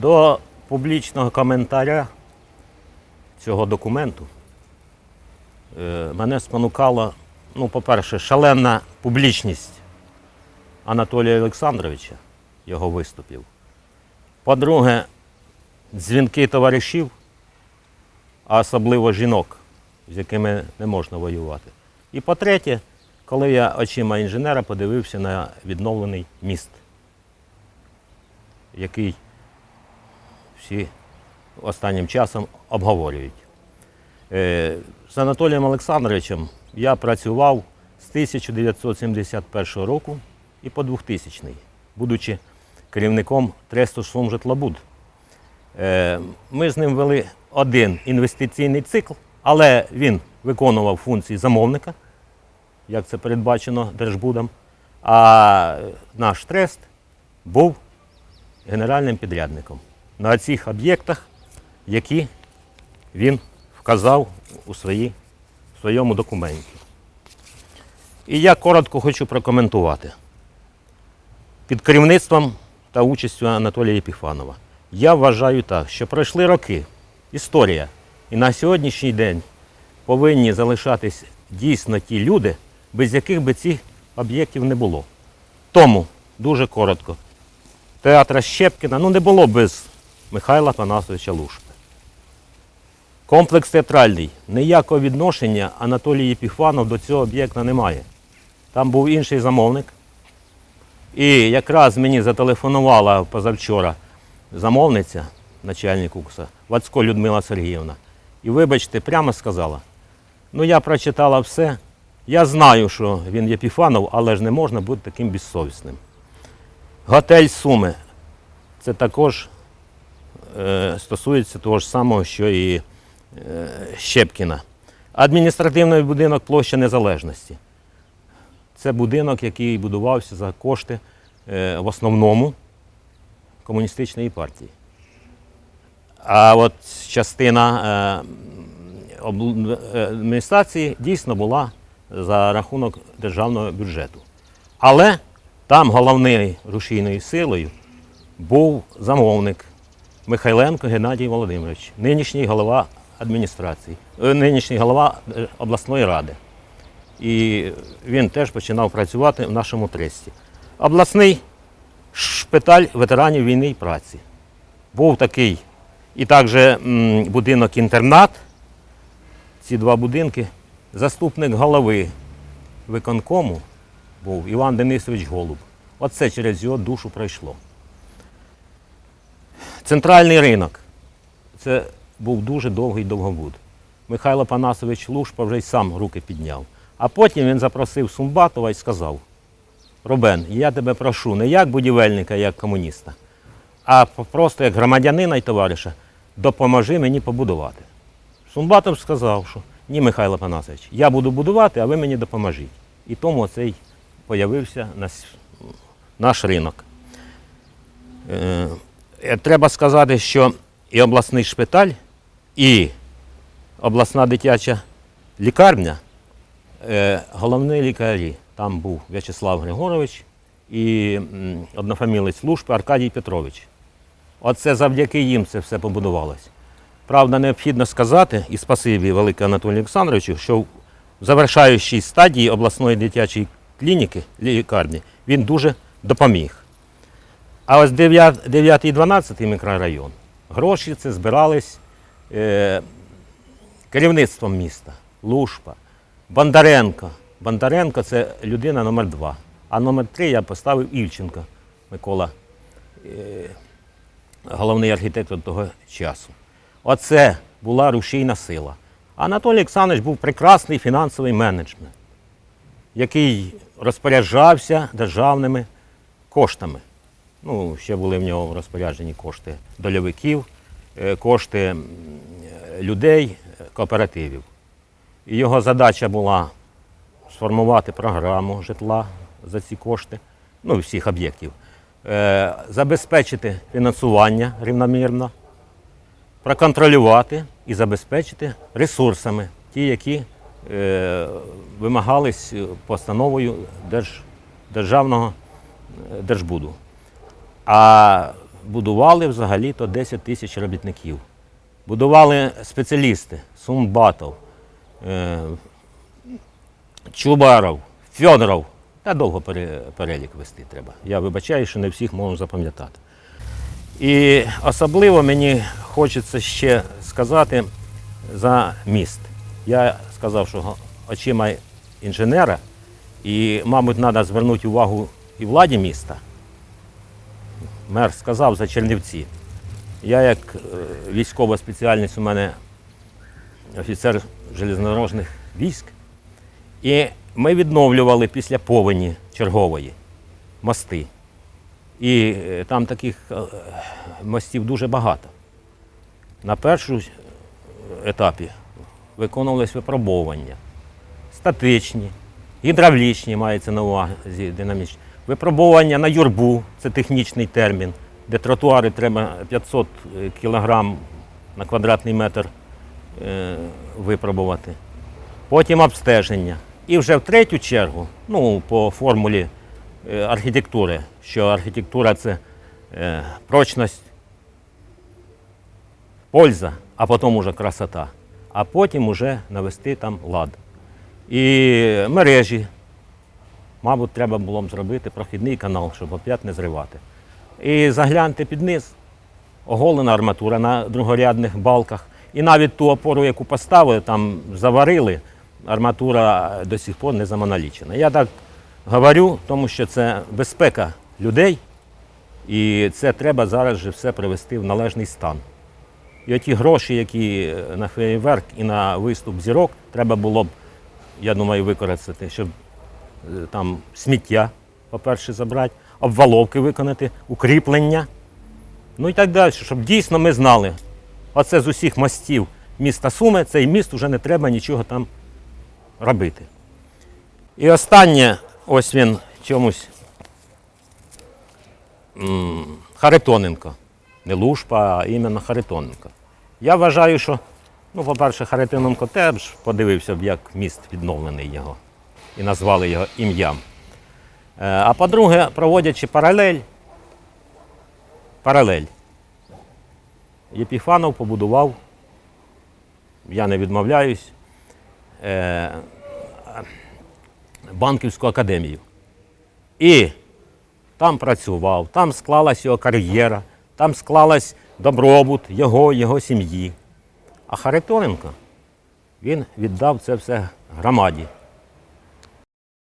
До публічного коментаря цього документу е, мене спонукала, ну, по-перше, шалена публічність Анатолія Олександровича, його виступів. По-друге, дзвінки товаришів, а особливо жінок, з якими не можна воювати. І по-третє, коли я очима інженера подивився на відновлений міст, який всі останнім часом обговорюють. Е, З Анатолієм Олександровичем я працював з 1971 року і по 2000, будучи керівником тресту «Шломжитлобуд». Е, Ми з ним вели один інвестиційний цикл, але він виконував функції замовника, як це передбачено Держбудом, а наш трест був генеральним підрядником на цих об'єктах, які він вказав у, свої, в своєму документі. І я коротко хочу прокоментувати. Під керівництвом та участю Анатолія Єпіфанова. Я вважаю так, що пройшли роки, історія, і на сьогоднішній день повинні залишатись дійсно ті люди, без яких би цих об'єктів не було. Тому, дуже коротко, театра Щепкіна ну, не було без Михайла Панасовича Лушпи. Комплекс театральний. Ніякого відношення Анатолій Єпіфанов до цього об'єкта не має. Там був інший замовник. І якраз мені зателефонувала позавчора замовниця, начальник УКСа, Вацько Людмила Сергіївна. І вибачте, прямо сказала: ну я прочитала все. Я знаю, що він Єпіфанов, але ж не можна бути таким безсовісним. Готель Суми. Це також стосується того ж самого, що і е, Щепкіна. Адміністративний будинок площа Незалежності. Це будинок, який будувався за кошти е, в основному комуністичної партії. А от частина е, е, адміністрації дійсно була за рахунок державного бюджету. Але там головною рушійною силою був замовник Михайленко Геннадій Володимирович, нинішній голова адміністрації, е, нинішній голова е, обласної ради. І він теж починав працювати в нашому тресті. Обласний шпиталь ветеранів війни і праці. Був такий і також будинок-інтернат. Ці два будинки. Заступник голови виконкому був Іван Денисович Голуб. Оце через його душу пройшло. Центральний ринок. Це був дуже довгий довгобуд. Михайло Панасович Лушпа вже й сам руки підняв. А потім він запросив Сумбатова і сказав: Робен, я тебе прошу не як будівельника, як комуніста, а просто як громадянина і товариша, допоможи мені побудувати. Сумбатов сказав, що ні, Михайло Панасович, я буду будувати, а ви мені допоможіть. І тому цей появився наш, наш ринок. Е, Треба сказати, що і обласний шпиталь, і обласна дитяча лікарня, е, головні лікарі, там був В'ячеслав Григорович і однофамілець Лушпи Аркадій Петрович. Оце завдяки їм це все побудувалось. Правда, необхідно сказати, і спасибі велике Анатолію Олександровичу, що в завершаючій стадії обласної дитячої клініки, лікарні, він дуже допоміг. А ось 9, 9 і 12 мікрорайон, гроші це збирались е, керівництвом міста, Лушпа, Бондаренко. Бондаренко це людина номер два. А номер три я поставив Ільченко Микола, е, головний архітектор того часу. Оце була рушійна сила. Анатолій Олександрович був прекрасний фінансовий менеджмент, який розпоряджався державними коштами. Ну, ще були в нього в розпорядженні кошти дольовиків, е, кошти е, людей, е, кооперативів. І його задача була сформувати програму житла за ці кошти, ну, всіх об'єктів, забезпечити фінансування рівномірно, проконтролювати і забезпечити ресурсами, ті, які вимагались постановою Держ, Державного Держбуду. А будували взагалі-то 10 тисяч робітників. Будували спеціалісти, Сумбатов, е, Чубаров, Фьодоров. Та довго перелік вести треба. Я вибачаю, що не всіх можу запам'ятати. І особливо мені хочеться ще сказати за міст. Я сказав, що очима інженера, і, мабуть, треба звернути увагу і владі міста. Мер сказав за Чернівці. Я як е, військова спеціальність у мене офіцер железнодорожних військ. І ми відновлювали після повені чергової мости. І е, там таких е, мостів дуже багато. На першому етапі виконувалися випробовування статичні, гідравлічні мається на увазі динамічні. Випробування на юрбу це технічний термін, де тротуари треба 500 кг на квадратний метр е, випробувати. Потім обстеження. І вже в третю чергу, ну, по формулі е, архітектури, що архітектура це е, прочність, польза, а потім уже красота. А потім уже навести там лад. І мережі, мабуть, треба було б зробити прохідний канал, щоб опять не зривати. І загляньте під низ, оголена арматура на другорядних балках. І навіть ту опору, яку поставили, там заварили, арматура до сих пор не замоналічена. Я так говорю, тому що це безпека людей, і це треба зараз же все привести в належний стан. І оті гроші, які на фейерверк і на виступ зірок, треба було б, я думаю, використати, щоб там сміття, по-перше, забрати, обваловки виконати, укріплення. Ну і так далі, щоб дійсно ми знали, оце з усіх мостів міста Суми, цей міст вже не треба нічого там робити. І останнє, ось він чомусь Харитоненко. Не Лушпа, а іменно Харитоненко. Я вважаю, що, ну, по-перше, Харитоненко теж подивився б, як міст відновлений його і назвали його ім'ям. Е, А по-друге, проводячи паралель, паралель. Єпіфанов побудував, я не відмовляюсь, е, банківську академію. І там працював, там склалась його кар'єра, там склалась добробут його, його сім'ї. А Харитоненко він віддав це все громаді.